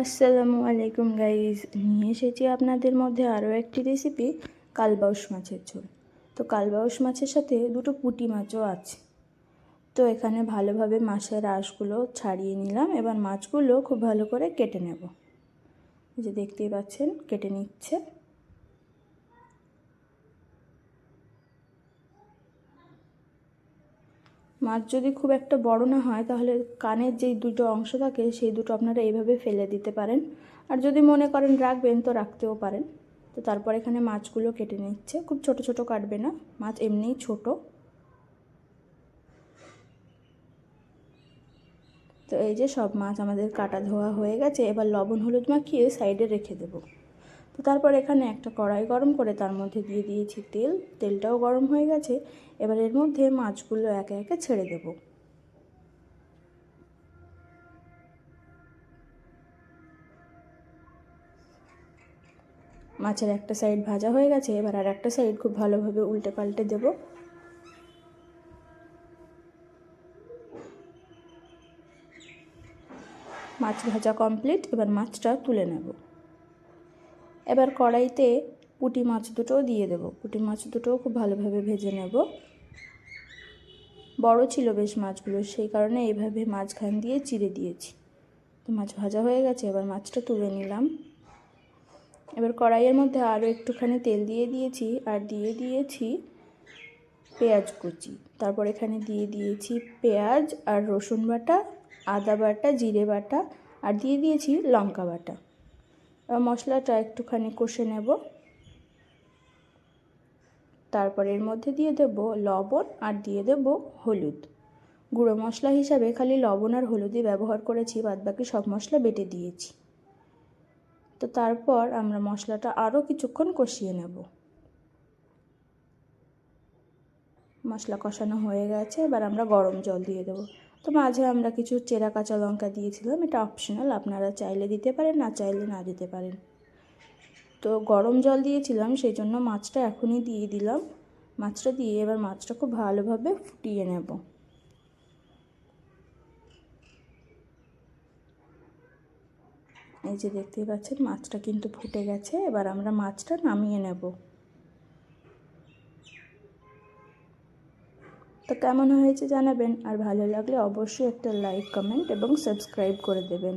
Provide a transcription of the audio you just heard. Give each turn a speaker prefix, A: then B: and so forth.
A: আসসালামু আলাইকুম গাইজ, নিয়ে এসেছি আপনাদের মধ্যে আরও একটি রেসিপি কালবাউস মাছের ঝোল। তো কালবাউস মাছের সাথে দুটো পুটি মাছও আছে। তো এখানে ভালোভাবে মাছের আঁশগুলো ছাড়িয়ে নিলাম, এবার মাছগুলো খুব ভালো করে কেটে নেব। যে দেখতেই পাচ্ছেন, কেটে নিচ্ছে। মাছ যদি খুব একটা বড় না হয়, তাহলে কানের যেই দুটো অংশ থাকে, সেই দুটো আপনারা এইভাবে ফেলে দিতে পারেন। আর যদি মনে করেন রাখবেন, তো রাখতেও পারেন। তো তারপর এখানে মাছগুলো কেটে নিচ্ছে। খুব ছোট ছোট কাটবে না। মাছ এমনিই ছোট। তো এই যে সব মাছ আমাদের কাটা ধোয়া হয়ে গেছে। এবার লবণ, হলুদ মাখিয়ে সাইডে রেখে দেবো। তো তারপর এখানে একটা কড়াই গরম করে তার মধ্যে দিয়ে দিয়েছি তেল। তেলটাও গরম হয়ে গেছে। এবার এর মধ্যে মাছগুলো একে একে ছেড়ে দেব। মাছের একটা সাইড ভাজা হয়ে গেছে। এবার আর একটা সাইড খুব ভালোভাবে উল্টে পাল্টে দেব। মাছ ভাজা কমপ্লিট এবার মাছটা তুলে নেব। এবার কড়াইতে পুঁটি মাছ দুটোও দিয়ে দেবো। পুঁটি মাছ দুটোও খুব ভালোভাবে ভেজে নেব। বড় ছিল বেশ মাছগুলো, সেই কারণে এইভাবে মাঝখান দিয়ে চিড়ে দিয়েছি। তো মাছ ভাজা হয়ে গেছে, এবার মাছটা তুলে নিলাম। এবার কড়াইয়ের মধ্যে আরও একটুখানি তেল দিয়ে দিয়েছি, আর দিয়ে দিয়েছি পেঁয়াজ কুচি। তারপর এখানে দিয়ে দিয়েছি পেঁয়াজ আর রসুন বাটা, আদা বাটা, জিরে বাটা, আর দিয়ে দিয়েছি লঙ্কা বাটা। মশলাটা একটুখানি কষে নেব। তারপর এর মধ্যে দিয়ে দেব লবণ আর দিয়ে দেব হলুদ। গুঁড়ো মশলা হিসাবে খালি লবণ আর হলুদই ব্যবহার করেছি, বাদবাকি সব মশলা বেটে দিয়েছি। তো তারপর আমরা মশলাটা আরও কিছুক্ষণ কষিয়ে নেব। মশলা কষানো হয়ে গেছে, এবার আমরা গরম জল দিয়ে দেবো। তো মাঝে আমরা কিছু চেরা কাঁচা লঙ্কা দিয়েছিলাম, এটা অপশনাল আপনারা চাইলে দিতে পারেন, না চাইলে না দিতে পারেন। তো গরম জল দিয়েছিলাম সেই জন্য মাছটা এখনই দিয়ে দিলাম। মাছটা দিয়ে এবার মাছটা খুব ভালোভাবে ফুটিয়ে নেব। এই যে দেখতেই পাচ্ছেন, মাছটা কিন্তু ফুটে গেছে, এবার আমরা মাছটা নামিয়ে নেব। তো কেমন হয়েছে জানাবেন, আর ভালো লাগলে অবশ্যই একটা লাইক, কমেন্ট এবং সাবস্ক্রাইব করে দেবেন।